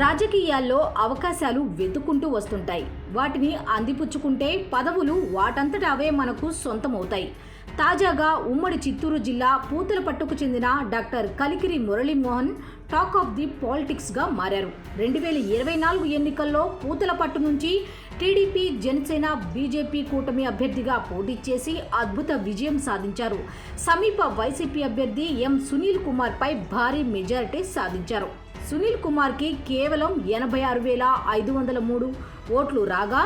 రాజకీయాల్లో అవకాశాలు వెతుక్కుంటూ వస్తుంటాయి. వాటిని అందిపుచ్చుకుంటే పదవులు వాటంతట అవే మనకు సొంతమవుతాయి. తాజాగా ఉమ్మడి చిత్తూరు జిల్లా పూతలపట్టుకు చెందిన doctor Kalikiri Muralimohan talk of the పాలిటిక్స్గా మారారు. రెండు వేల ఇరవై నాలుగు ఎన్నికల్లో పూతలపట్టు నుంచి టీడీపీ జనసేన బీజేపీ కూటమి అభ్యర్థిగా పోటీ చేసి అద్భుత విజయం సాధించారు. సమీప వైసీపీ అభ్యర్థి ఎం సునీల్ కుమార్పై భారీ మెజారిటీ సాధించారు. సునీల్ కుమార్కి కేవలం ఎనభై ఆరు వేల ఐదు వందల మూడు ఓట్లు రాగా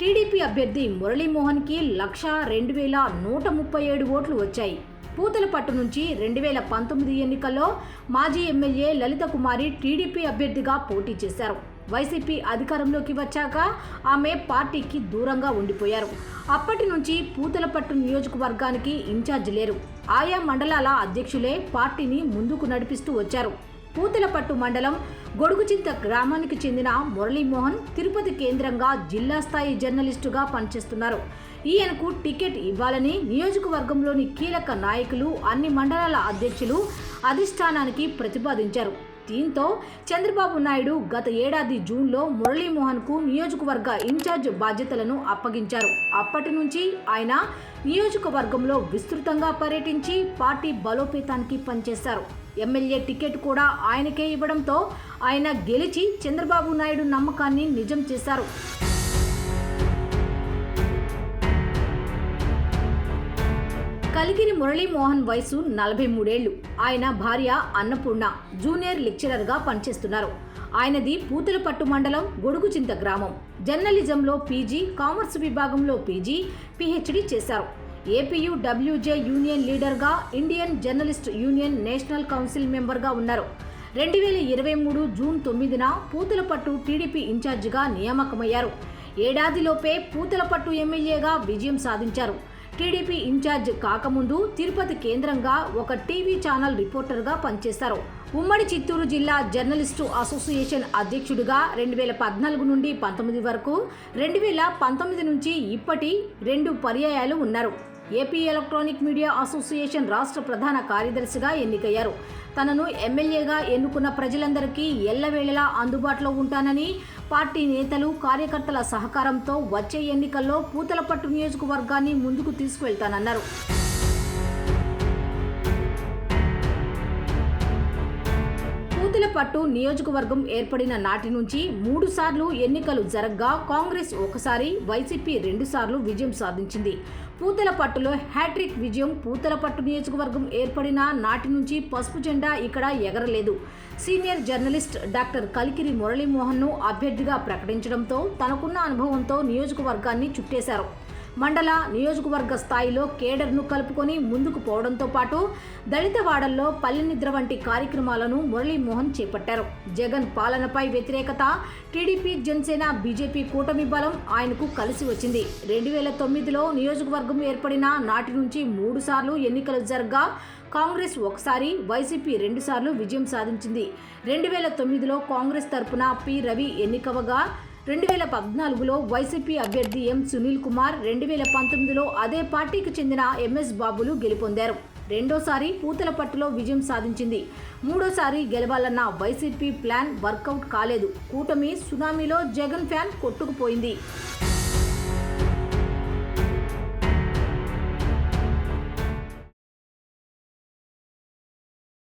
టీడీపీ అభ్యర్థి మురళీమోహన్కి లక్ష రెండు వేల నూట ముప్పై ఏడు ఓట్లు వచ్చాయి. పూతలపట్టు నుంచి రెండు వేల పంతొమ్మిది ఎన్నికల్లో మాజీ ఎమ్మెల్యే లలిత కుమారి టీడీపీ అభ్యర్థిగా పోటీ చేశారు. వైసీపీ అధికారంలోకి వచ్చాక ఆమె పార్టీకి దూరంగా ఉండిపోయారు. అప్పటి నుంచి పూతలపట్టు నియోజకవర్గానికి ఇన్ఛార్జ్ లేరు. ఆయా మండలాల అధ్యక్షులే పార్టీని ముందుకు నడిపిస్తూ వచ్చారు. పూతలపట్టు మండలం గొడుగుచింత గ్రామానికి చెందిన మురళీమోహన్ తిరుపతి కేంద్రంగా జిల్లా స్థాయి జర్నలిస్టుగా పనిచేస్తున్నారు. ఈయనకు టికెట్ ఇవ్వాలని నియోజకవర్గంలోని కీలక నాయకులు అన్ని మండలాల అధ్యక్షులు అధిష్టానానికి ప్రతిపాదించారు. దీంతో చంద్రబాబు నాయుడు గత ఏడాది జూన్లో మురళీమోహన్కు నియోజకవర్గ ఇన్ఛార్జ్ బాధ్యతలను అప్పగించారు. అప్పటి నుంచి ఆయన నియోజకవర్గంలో విస్తృతంగా పర్యటించి పార్టీ బలోపేతానికి పనిచేశారు. ఎమ్మెల్యే టికెట్ కూడా ఆయనకే ఇవ్వడంతో ఆయన గెలిచి చంద్రబాబు నాయుడు నమ్మకాన్ని నిజం చేశారు. కలిగిరి మురళీమోహన్ వయసు నలభై మూడేళ్ళు ఆయన భార్య అన్నపూర్ణ జూనియర్ లెక్చరర్గా పనిచేస్తున్నారు. ఆయనది పూతలపట్టు మండలం గొడుగుచింత గ్రామం. జర్నలిజంలో పీజీ కామర్స్ విభాగంలో పీజీ పిహెచ్డి చేశారు. ఏపీయు డబ్ల్యూజే యూనియన్ లీడర్గా Indian journalist union national council మెంబర్గా ఉన్నారు. రెండు వేల ఇరవై మూడు జూన్ తొమ్మిదిన పూతలపట్టు టీడీపీ ఇన్ఛార్జిగా నియామకమయ్యారు. ఏడాదిలోపే పూతలపట్టు ఎమ్మెల్యేగా విజయం సాధించారు. టీడీపీ ఇన్ఛార్జ్ కాకముందు తిరుపతి కేంద్రంగా ఒక టీవీ ఛానల్ రిపోర్టర్గా పనిచేశారు. ఉమ్మడి చిత్తూరు జిల్లా జర్నలిస్టు అసోసియేషన్ అధ్యక్షుడిగా రెండు వేల పద్నాలుగు నుండి పంతొమ్మిది వరకు రెండు వేల పంతొమ్మిది నుంచి ఇప్పటి రెండు పర్యాయాలు ఉన్నారు. ఏపీ ఎలక్ట్రానిక్ మీడియా అసోసియేషన్ రాష్ట్ర ప్రధాన కార్యదర్శిగా ఎన్నికయ్యారు. తనను ఎమ్మెల్యేగా ఎన్నుకున్న ప్రజలందరికీ ఎల్లవేళలా అందుబాటులో ఉంటానని పార్టీ నేతలు కార్యకర్తల సహకారంతో వచ్చే ఎన్నికల్లో పూతలపట్టు నియోజకవర్గాన్ని ముందుకు తీసుకువెళ్తానన్నారు. పూతలపట్టు నియోజకవర్గం ఏర్పడిన నాటి నుంచి మూడు సార్లు ఎన్నికలు జరగ్గా కాంగ్రెస్ ఒకసారి వైసీపీ రెండుసార్లు విజయం సాధించింది. పూతలపట్టులో హ్యాట్రిక్ విజయం పూతలపట్టు నియోజకవర్గం ఏర్పడిన నాటి నుంచి పసుపు జెండా ఇక్కడ ఎగరలేదు. సీనియర్ జర్నలిస్ట్ డాక్టర్ కలికిరి మురళీమోహన్ను అభ్యర్థిగా ప్రకటించడంతో తనకున్న అనుభవంతో నియోజకవర్గాన్ని చుట్టేశారు. మండల నియోజకవర్గ స్థాయిలో కేడర్ను కలుపుకొని ముందుకు పోవడంతో పాటు దళిత వాడల్లో పల్లె నిద్ర వంటి కార్యక్రమాలను మురళీమోహన్ చేపట్టారు. జగన్ పాలనపై వ్యతిరేకత టీడీపీ జనసేన బీజేపీ కూటమి బలం ఆయనకు కలిసి వచ్చింది. రెండు వేల తొమ్మిదిలో నియోజకవర్గం ఏర్పడిన నాటి నుంచి మూడు సార్లు ఎన్నికలు జరగా కాంగ్రెస్ ఒకసారి వైసీపీ రెండుసార్లు విజయం సాధించింది. రెండు వేల తొమ్మిదిలో కాంగ్రెస్ తరపున పి రవి ఎన్నికవగా రెండు వేల పద్నాలుగులో వైసీపీ అభ్యర్థి ఎం సునీల్ కుమార్ రెండు వేల పంతొమ్మిదిలో అదే పార్టీకి చెందిన ఎంఎస్ బాబులు గెలుపొందారు. రెండోసారి పూతలపట్టులో విజయం సాధించింది. మూడోసారి గెలవాలన్న వైసీపీ ప్లాన్ వర్కౌట్ కాలేదు. కూటమి సునామీలో జగన్ ఫ్యాన్ కొట్టుకుపోయింది.